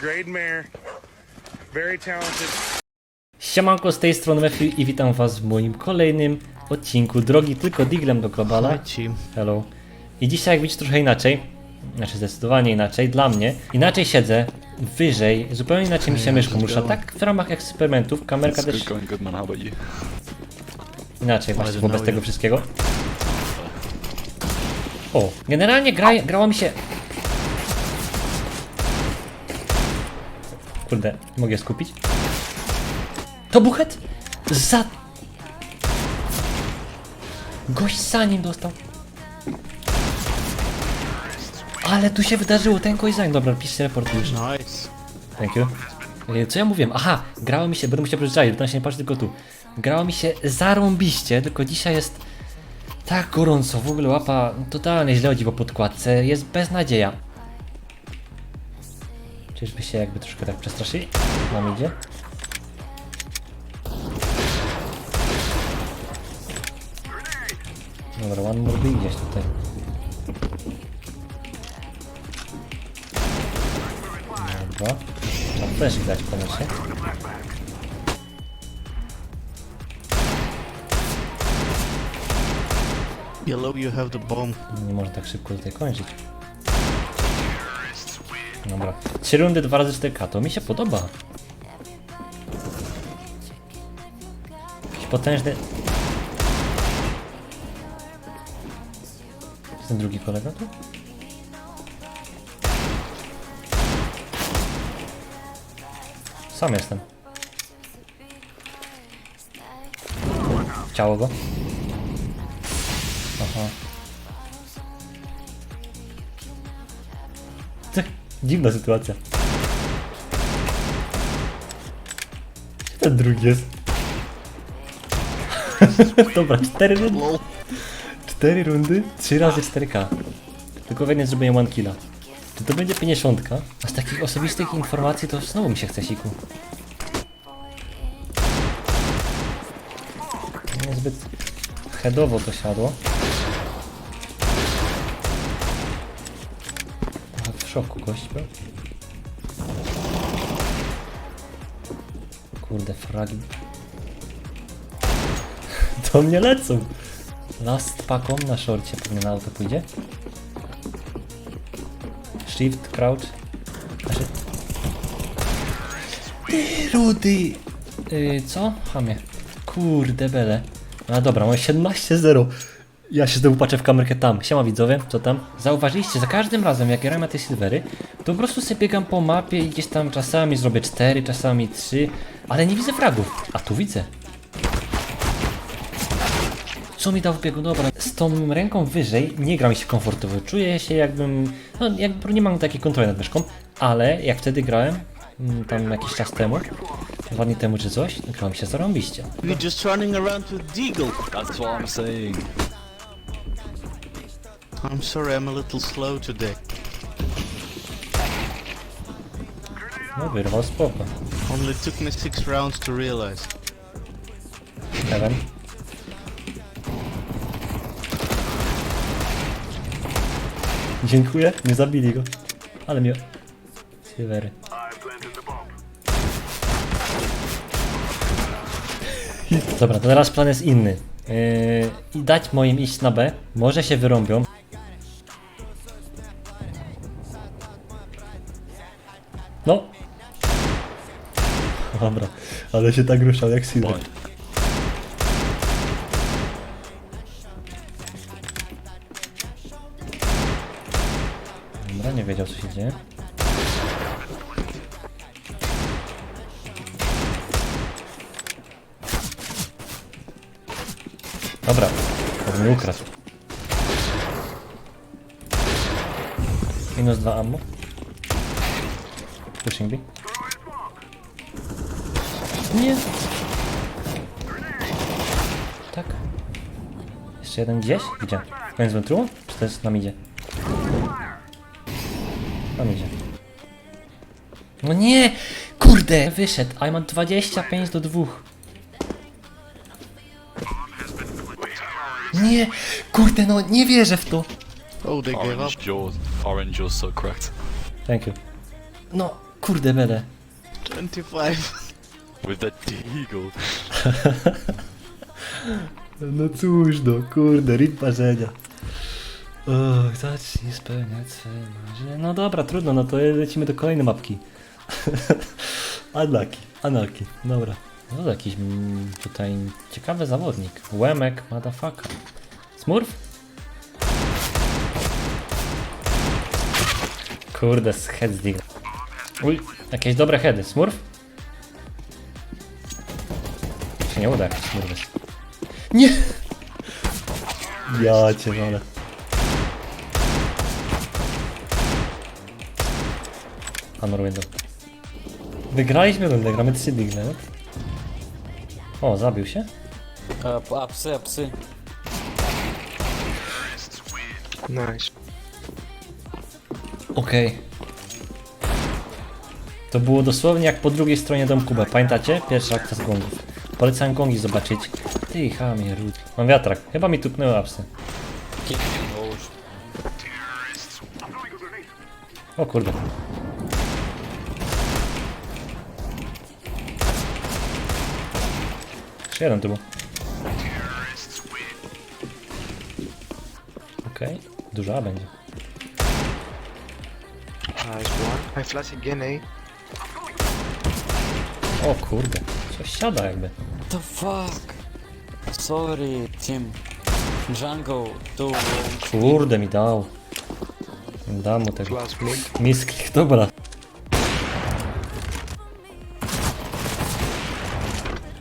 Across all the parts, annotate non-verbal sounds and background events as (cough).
grade mare, very talented. Siemanko, z tej strony Mefiu i witam was w moim kolejnym odcinku Drogi tylko diglem do globala. Hello. I dzisiaj jak widzicie trochę inaczej, znaczy zdecydowanie inaczej dla mnie. Inaczej siedzę, wyżej, zupełnie inaczej mi się myszką rusza. Tak w ramach eksperymentów, kamerka It's też inaczej właśnie wobec know tego wszystkiego. O, generalnie gra, grało mi się... Kurde, mogę skupić. To buchet? Za... Gość za nim dostał. Ale tu się wydarzyło, ten gość za nim. Dobra, piszcie report już. Nice. Thank you. E, Co ja mówiłem? Aha, grało mi się, będę musiał przeczytać, bo tam się nie patrzy tylko tu. Grało mi się zarąbiście, tylko dzisiaj jest tak gorąco, w ogóle łapa totalnie źle chodzi po podkładce, jest beznadzieja. Czyżby się jakby troszkę tak przestraszyli? Nam idzie. Dobra, one more B gdzieś tutaj. Dobra. Trzeba fleszki dać koniecznie. Yellow, you have the bomb. Nie można tak szybko tutaj kończyć. Dobra. Trzy rundy, dwa razy 4K. To mi się podoba. Jakiś potężny... Jest ten drugi kolega tu? Sam jestem. Ciało go. Aha. Dziwna sytuacja. Gdzie ten drugi jest? (laughs) Dobra, cztery rundy. Cztery rundy, trzy razy 4K. Tylko w jednym zrobiłem one killa. Czy to będzie 50? A z takich osobistych informacji to znowu mi się chce siku. Niezbyt headowo to siadło. Szoku gość. Kurde, fragi. (laughs) To mnie lecą. Last paką na szorcie pewnie na auto pójdzie. Shift, crouch. Znaczy... Ty, Rudy! Yy, co? Hamie. Kurde bele. No dobra, mam 17-0. Ja się znowu patrzę w kamerkę tam. Siema widzowie, co tam? Zauważyliście, za każdym razem jak gram na te silvery, to po prostu sobie biegam po mapie i gdzieś tam czasami zrobię 4, czasami 3, ale nie widzę fragów. A tu widzę. Co mi dał w biegu? Dobra, z tą ręką wyżej nie gra mi się komfortowo. Czuję się jakbym. No, jakby nie mam takiej kontroli nad myszką, ale jak wtedy grałem, mm, tam jakiś czas temu, dwa dni temu czy coś, grałem się zarąbiście. You're just running around with Deagle. That's what I'm saying. I'm sorry, I'm a little slow today. No, wyrwał spoko. Only took me six rounds to realize. Heaven. Dziękuję, nie zabili go. Ale mnie. Silvery. Dobra, to teraz plan jest inny. Yy, I dać moim iść na B. Może się wyrąbią. No. Dobra, ale się tak ruszał jak Silver. Dobra, nie wiedział co się dzieje. Dobra, to mnie ukradł. Minus dwa ammo. Pushing B. Nie. Tak. Jeszcze jeden gdzieś? Gdzie? Koniec wentruło? Czy to jest nam idzie? Tam idzie. No nie! Kurde! Wyszedł, a ja mam 25 do 2. Nie! Kurde, no nie wierzę w to! Oh, they gave up. Orange jaw. Orange jaw so cracked. Thank you. No, Kurde bele. 25. With that deagle. No cóż no, kurde, rip marzenia. Och, zacznij spełniać swe marzenia. No dobra, trudno, no to lecimy do kolejnej mapki. (laughs) Anaki, Anaki, dobra. No to jakiś mm, tutaj ciekawy zawodnik. Łemek, motherfucker. Smurf? Kurde, zdigl. Uj, jakieś dobre heady. Smurf? Się nie uda jakiś smurf jest. Nie! Ja cię wolę. Honor window. Wygraliśmy rundę, gramy 3 digle. O, zabił się? A, a psy, a psy. Nice. Okej. To było dosłownie jak po drugiej stronie domku B. Pamiętacie? Pierwsza akcja z gongów. Polecam gongi zobaczyć. Ty, chamie, ród. Mam wiatrak. Chyba mi tupnęły apsy. O kurde. Jeszcze jeden tu był. Okej, dużo A będzie. Nice one. I flash again, eh? O kurde, coś siada jakby. What the fuck? Sorry, team. Jungle, tu. Kurde mi dał. Dam mu tego. Misklik, (laughs) dobra.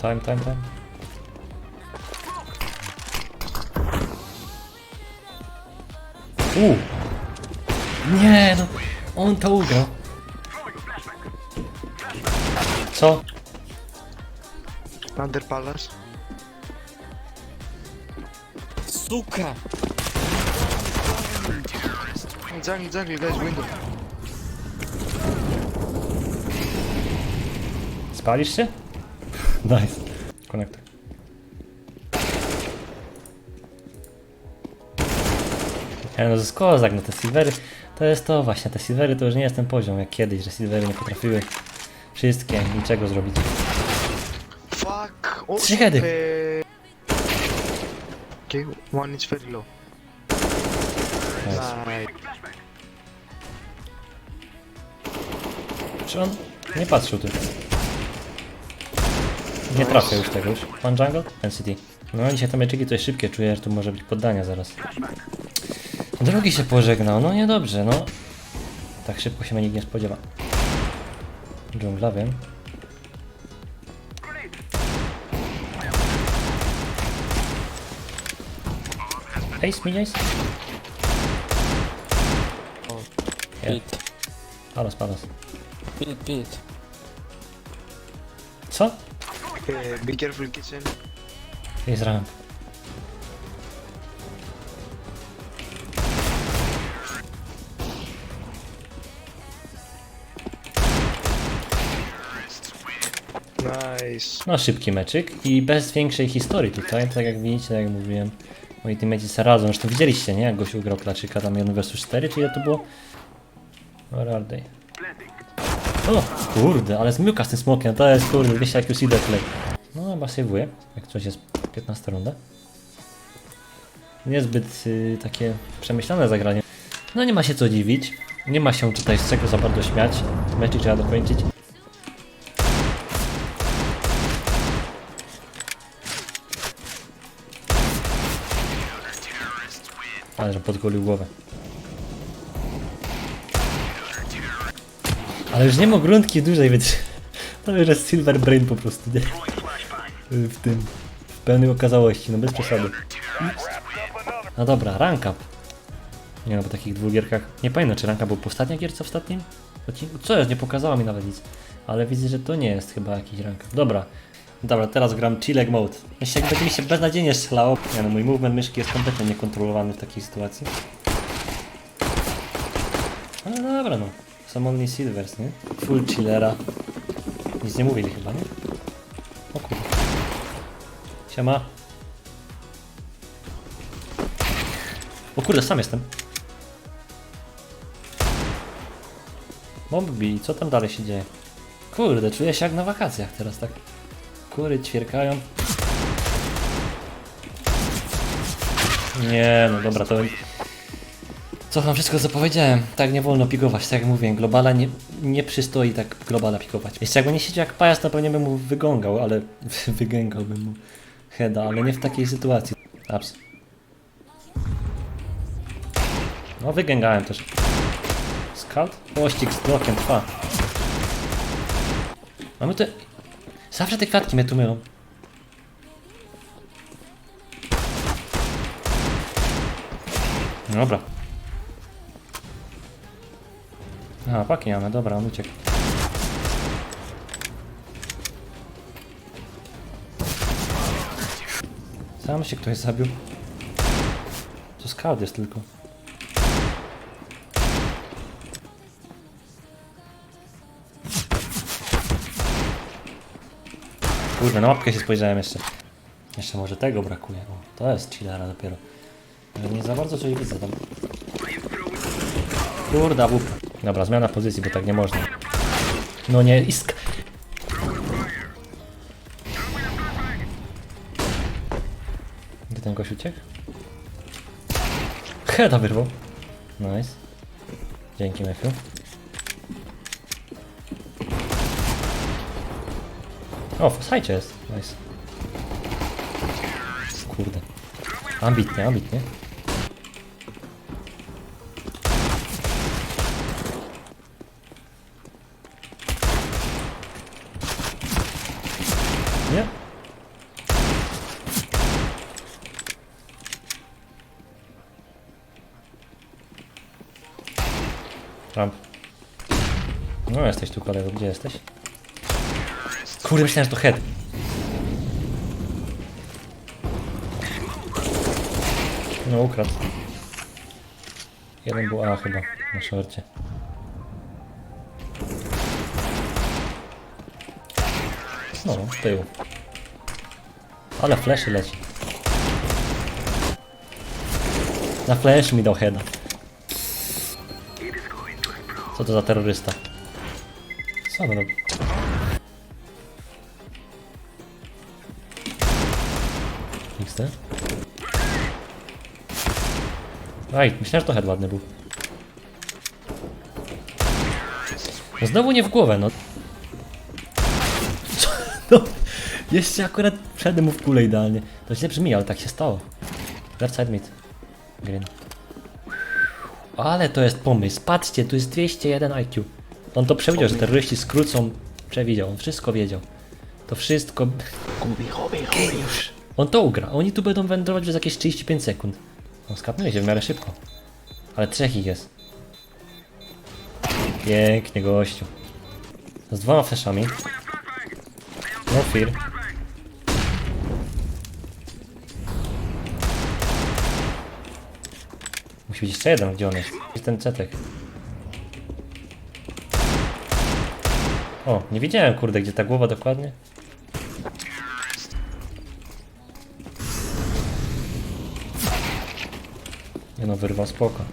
Time, time, time. U. Nie no, on to ugrał. Co? Thunder Palace. Suka! Dzani, dzani, weź window. Spalisz się? Nice. Konektor. Ja no, kozak, no te silvery, to jest to właśnie, te silvery to już nie jest ten poziom jak kiedyś, że silvery nie potrafiły wszystkie niczego zrobić. Oh, headed. eh. Okay, one is very low. Nice. Czy on nie patrzył tu? Nie trafię już tego już. One jungle? NCT. No dzisiaj te meczyki to jest szybkie, czuję, że tu może być poddania zaraz. Drugi się pożegnał, no niedobrze, no. Tak szybko się mnie nikt nie spodziewa. Dżungla, wiem. Ace, mini ace? Yeah. Pit, Palas, palas. pit, pit. Co? Eh, be careful, kitchen. Jest ramp. Nice. No szybki meczyk i bez większej historii tutaj, tak jak widzicie, tak jak mówiłem, moi teammates sobie radzą, zresztą widzieliście, nie, jak goś ugrał klaczyka tam 1 vs 4, czy ile to było? Where are? O, kurde, ale zmyłka z tym smokiem, to jest kurde, 200 IQ seed play. No chyba sejwuję, jak coś jest 15 runda. Niezbyt y, takie przemyślane zagranie. No nie ma się co dziwić, nie ma się tutaj z czego za bardzo śmiać, meczyk trzeba dokończyć. Ale że podgolił głowę. Ale już nie ma gruntki dłużej, więc to już jest Silver Brain po prostu, nie? W tym, w pełnej okazałości, no bez przesady. No dobra, rank up. Nie no, po takich dwóch gierkach, nie pamiętam czy ranka był po ostatniej gierce w ostatnim odcinku? Co jest, nie pokazała mi nawet nic. Ale widzę, że to nie jest chyba jakiś rank up. Dobra, Dobra, teraz gram Chilleg Mode. Jeśli jak będzie mi się beznadziejnie strzelało, nie no, mój movement myszki jest kompletnie niekontrolowany w takiej sytuacji. Ale dobra no, są only silvers, nie? Full chillera. Nic nie mówili chyba, nie? O kurde. Siema. O kurde, sam jestem. Bombi, co tam dalej się dzieje? Kurde, czuję się jak na wakacjach teraz, tak? Kury ćwierkają. Nie, no dobra, to... Cofam wszystko co powiedziałem. Tak nie wolno pikować, tak jak mówię, globala nie, nie przystoi tak globala pikować. Jeszcze jakby nie siedział jak pajac, to pewnie bym mu wygągał, ale... (laughs) wygęgałbym mu heada, ale nie w takiej sytuacji. Ups. No wygęgałem też. Scout? Pościg z blokiem trwa. Mamy te... Zawsze te kwiatki mnie tu mylą. Dobra. A, paki mamy, dobra, on uciekł. Sam się ktoś zabił. To scout jest tylko. Kurde, na mapkę się spojrzałem jeszcze. Jeszcze może tego brakuje. O, to jest chillera dopiero. Ale nie za bardzo coś widzę tam. Kurde, wup. Dobra, zmiana pozycji, bo tak nie można. No nie, isk. Gdzie ten gość uciekł? Heda wyrwał. Nice. Dzięki, Matthew. O, w sajcie jest. Nice. Kurde. Ambitnie, ambitnie. Nie? Trump. No jesteś tu kolego, gdzie jesteś? Kurde, myślałem, że to head. No ukradł. Jeden był A chyba, na szorcie. No, tył. Ale fleszy leci. Na flash mi dał heada. Co to za terrorysta? Co on robi? XD? Aj, myślałem, że to head ładny był. No znowu nie w głowę, no. Co? (laughs) No, jeszcze akurat wszedłem mu w kulę idealnie. To źle brzmi, ale tak się stało. Left side mid. Green. Ale to jest pomysł. Patrzcie, tu jest 201 IQ. On to przewidział, że terroryści skrócą. Przewidział, on wszystko wiedział. To wszystko... Geniusz. On to ugra. Oni tu będą wędrować przez jakieś 35 sekund. No, skapnęli się w miarę szybko. Ale trzech ich jest. Pięknie, gościu. Z dwoma flashami. No fear. Musi być jeszcze jeden, gdzie on jest? Jest ten cetek. O, nie widziałem kurde, gdzie ta głowa dokładnie. Nie no, wyrwał spoko.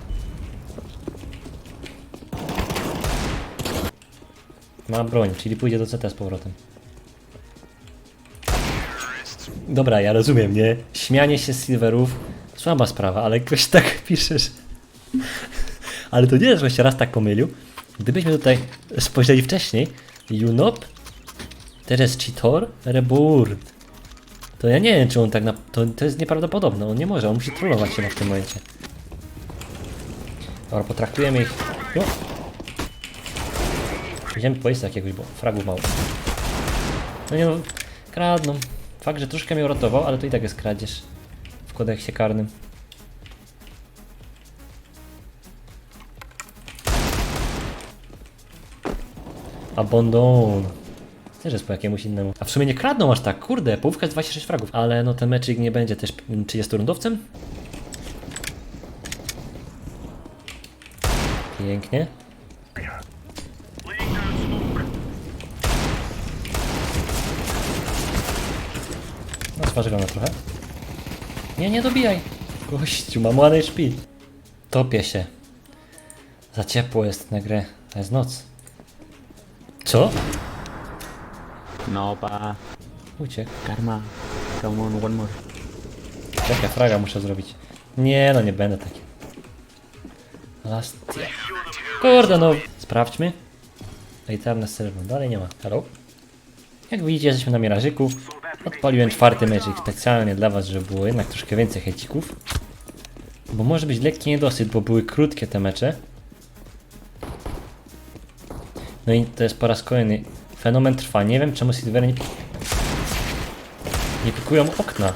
Ma broń, czyli pójdzie do CT z powrotem. Dobra, ja rozumiem, nie? Śmianie się z silverów, słaba sprawa, ale ktoś tak (laughs) piszesz. Ale to nie jest, że się raz tak pomylił. Gdybyśmy tutaj spojrzeli wcześniej, Junop, teraz Cheetor, Reburd. To ja nie wiem, czy on tak na... To, to jest nieprawdopodobne, on nie może, on musi trollować się w tym momencie. Dobra, potraktujemy ich... No. Idziemy po jest jakiegoś, bo fragów mało. No nie no, kradną. Fakt, że troszkę mnie uratował, ale to i tak jest kradzież w kodeksie karnym. Abandon. Też jest po jakiemuś innemu. A w sumie nie kradną aż tak, kurde, połówka jest 26 fragów. Ale no ten meczyk nie będzie też 30 rundowcem. Pięknie. No go na trochę. Nie, nie dobijaj. Gościu, mam one HP. Topię się. Za ciepło jest na grę. To jest noc. Co? No pa. Uciekł. Karma. Come on, one more. Czekaj, fraga muszę zrobić. Nie, no nie będę taki. Last... Kurde, no. Sprawdźmy. Eternal Server, dalej nie ma. Hello? Jak widzicie, jesteśmy na Mirażyku. Odpaliłem czwarty meczek specjalnie dla was, żeby było jednak troszkę więcej hejcików. Bo może być lekki niedosyt, bo były krótkie te mecze. No i to jest po raz kolejny. Fenomen trwa. Nie wiem czemu Silvery nie, nie pikują okna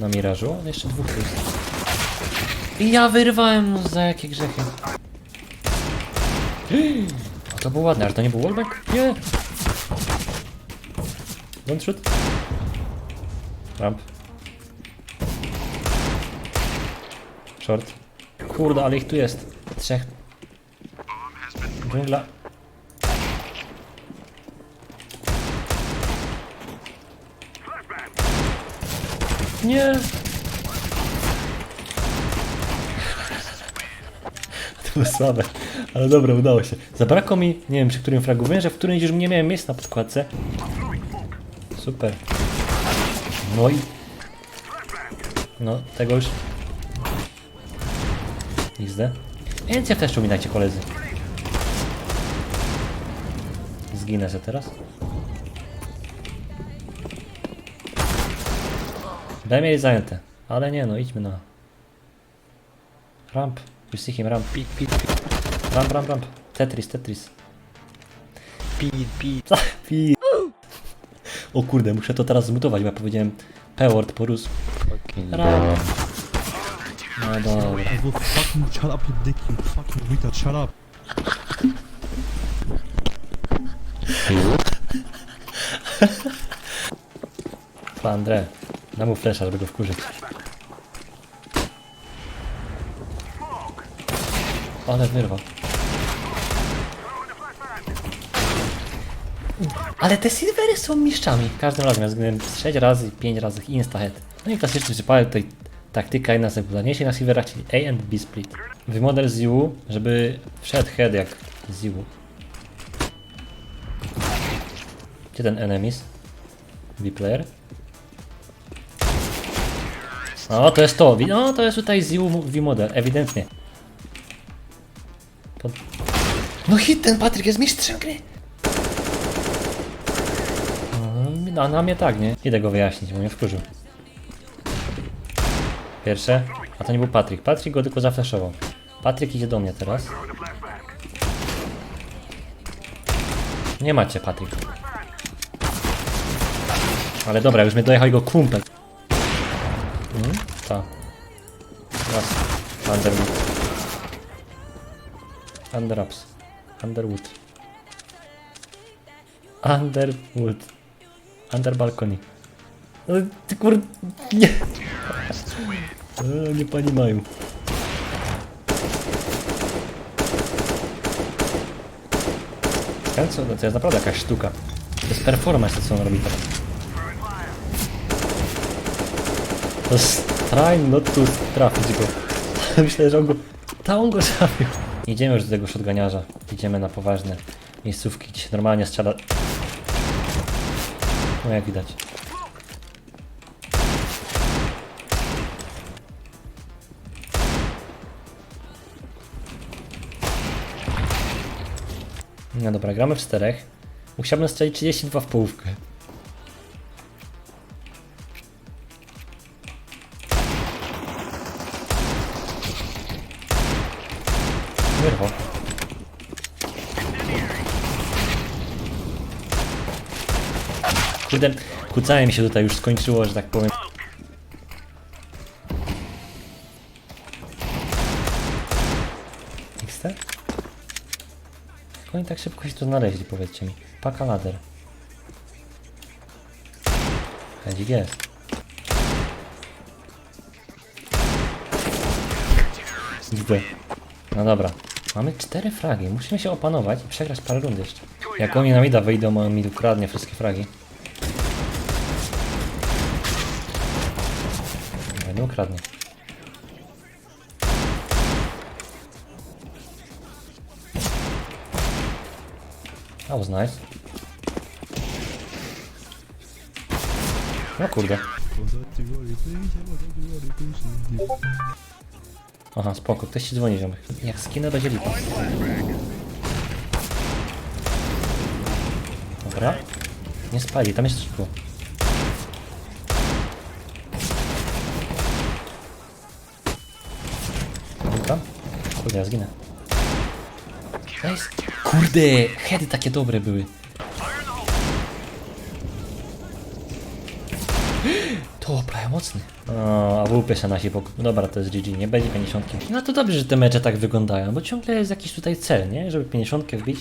na Mirażu. Jeszcze dwóch jest. I ja wyrwałem no za jakie grzechy. To było ładne, ale to nie był wallbang? Nie! Don't shoot. Ramp. Short. Kurde, ale ich tu jest. Trzech. Dżungla. Nie! Było słabe, ale dobra, udało się. Zabrakło mi, nie wiem przy którym fragu, wiem, że w którymś już nie miałem miejsca na podkładce. Super. No i... No, tego już... XD. Więcej też mi dajcie koledzy. Zginę se teraz. Daj mieli zajęte. Ale nie no, idźmy na... Ramp. See him, ramp. Pit, pit, pit. Ramp, ramp, ramp. Tetris, Tetris. Pit, pit. Pi- O kurde, muszę to teraz zmutować, bo ja powiedziałem P-word po rusku. Ramp. No dobra. fucking shut up, you dick, you fucking retard, shut up. Flandre. Dam mu flesza, żeby go wkurzyć. Ale wyrwał. Ale te silvery są mistrzami. Każdym razem ja zginąłem 6 razy, 5 razy instahead. No i klasyczny przypadek tutaj taktyka jedna z najpopularniejszych na silverach, czyli A and B split. Wymodel Ziu, żeby wszedł head jak Ziu. Gdzie ten enemies? B-player? O, to jest to. No, to jest tutaj Ziu V-model, ewidentnie. No hit, ten Patryk jest mistrzem gry. No, na mnie tak, nie? Idę go wyjaśnić, bo mnie wkurzył. Pierwsze, a to nie był Patryk. Patryk go tylko zaflaszował. Patryk idzie do mnie teraz. Nie macie, Patryk. Ale dobra, już mnie dojechał jego kumpel. Mhm, tak. Raz. Underwood. Underups. Underwood. Underwood. Under balcony. No, ty kur... Nie. E, nie mają. Ten co? No to jest naprawdę jakaś sztuka. To jest performance, co on robi teraz. To jest not to trafić go. (laughs) Myślę, że on go... Ta on go zabił. Idziemy już do tego shotganiarza. Idziemy na poważne miejscówki, gdzie się normalnie strzela... No jak widać. No dobra, gramy w czterech. Musiałbym strzelić 32 w połówkę. 7. Się tutaj już skończyło, że tak powiem. XT? Tak? Oni tak szybko się tu znaleźli, powiedzcie mi. Paka lader. Hedzik jest. No dobra. Mamy cztery fragi. Musimy się opanować i przegrać parę rund jeszcze. Jak oni na mida wyjdą, on mi ukradnie wszystkie fragi. Nie, nie ukradnie. That was nice. No kurde. Aha, spoko, ktoś ci dzwoni, ziomek. Jak skinę będzie lipa. Dobra. Nie spali, tam jest szkło. Kurde, ja zginę. Nice. Kurde, heady takie dobre były. (gasps) To prawie mocny. O, a WP się nasi pok- Dobra, to jest GG, nie będzie 50. No to dobrze, że te mecze tak wyglądają, bo ciągle jest jakiś tutaj cel, nie? Żeby 50 wbić.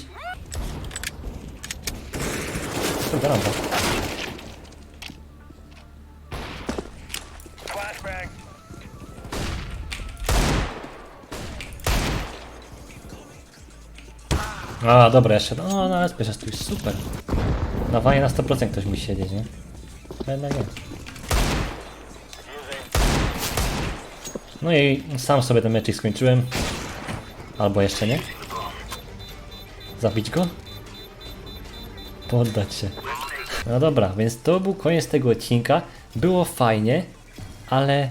Kurde, rampa. A, dobra, jeszcze. No, na SP tu jest super. Na wanie na 100% ktoś musi siedzieć, nie? Jednak nie. No i sam sobie ten mecz skończyłem. Albo jeszcze nie. Zabić go? Poddać się. No dobra, więc to był koniec tego odcinka. Było fajnie, ale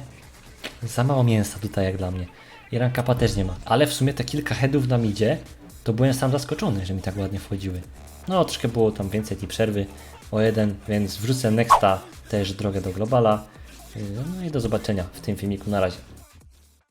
za mało mięsa tutaj jak dla mnie. I rankapa też nie ma. Ale w sumie te kilka headów nam idzie, to byłem sam zaskoczony, że mi tak ładnie wchodziły. No troszkę było tam więcej tej przerwy o jeden, więc wrzucę nexta też drogę do globala. Yy, No i do zobaczenia w tym filmiku. Na razie.